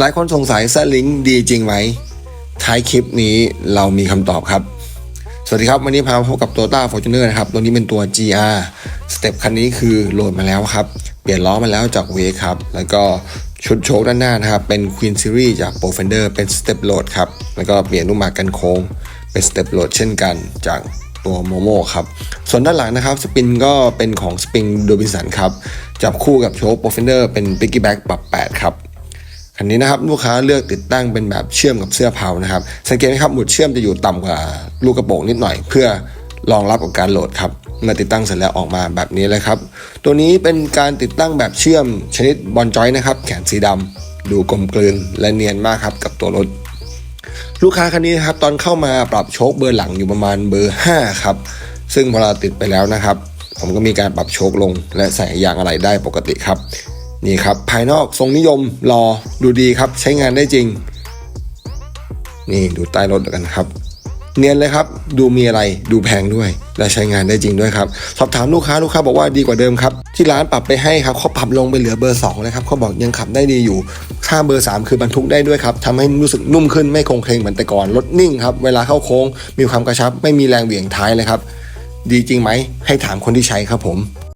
หลายคนสงสัยแซลิงดีจริงไหม ท้ายคลิปนี้เรามีคำตอบครับ สวัสดีครับ วันนี้พามาพบกับ Toyota Fortuner นะครับ ตัวนี้เป็นตัว GR สเต็ปคันนี้คือโหลดมาแล้วครับ เปลี่ยนล้อมาแล้วจากเวครับ แล้วก็ชุดโชคด้านหน้านะครับ เป็น Queen Series จาก p r o f e n d e r เป็นสเต็ปโหลดครับ แล้วก็เปลี่ยนลูกหมากกันโค้ง เป็นสเต็ปโหลดเช่นกันจากตัวโมโมครับ ส่วนด้านหลังนะครับ สปินก็เป็นของสปริงโดบินสันครับ จับคู่กับโชค p r o f e n d e r เป็น Piggyback ปรับ 8 ครับ คันนี้นะครับลูกค้าเลือกติดตั้งเป็นแบบเชื่อมกับเสื้อเผานะครับ สังเกตไหมครับหมุดเชื่อมจะอยู่ต่ำกว่าลูกกระโปรงนิดหน่อย เพื่อรองรับกับการโหลดครับเมื่อติดตั้งเสร็จแล้วออกมาแบบนี้เลยครับ ตัวนี้เป็นการติดตั้งแบบเชื่อมชนิดบอลจอยนะครับ แขนสีดำดูกลมกลืนและเนียนมากครับกับตัวรถ ลูกค้าคันนี้นะครับตอนเข้ามาปรับโชคเบอร์หลังอยู่ประมาณเบอร์ 5 ครับ ซึ่งพอเราติดไปแล้วนะครับ ผมก็มีการปรับโชคลง และใส่ยางอะไรได้ปกติครับ นี่ครับ ภายนอกทรงนิยมรอดูดีครับ ใช้งานได้จริง นี่ดูใต้รถกันครับเนียนเลยครับ ดูมีอะไรดูแพงด้วย และใช้งานได้จริงด้วยครับ สอบถามลูกค้าลูกค้าบอกว่าดีกว่าเดิมครับ ที่ร้านปรับไปให้ครับเขาปรับลงไปเหลือเบอร์2เลยครับเขาบอกยังขับได้ดีอยู่ค่าเบอร์ 3 คือบรรทุกได้ด้วยครับทำให้รู้สึกนุ่มขึ้นไม่คงเคลงเหมือนแต่ก่อนรถนิ่งครับ เวลาเข้าโค้ง มีความกระชับ ไม่มีแรงเหวี่ยงท้ายเลยครับ ดีจริงไหมให้ถามคนที่ใช้ครับผม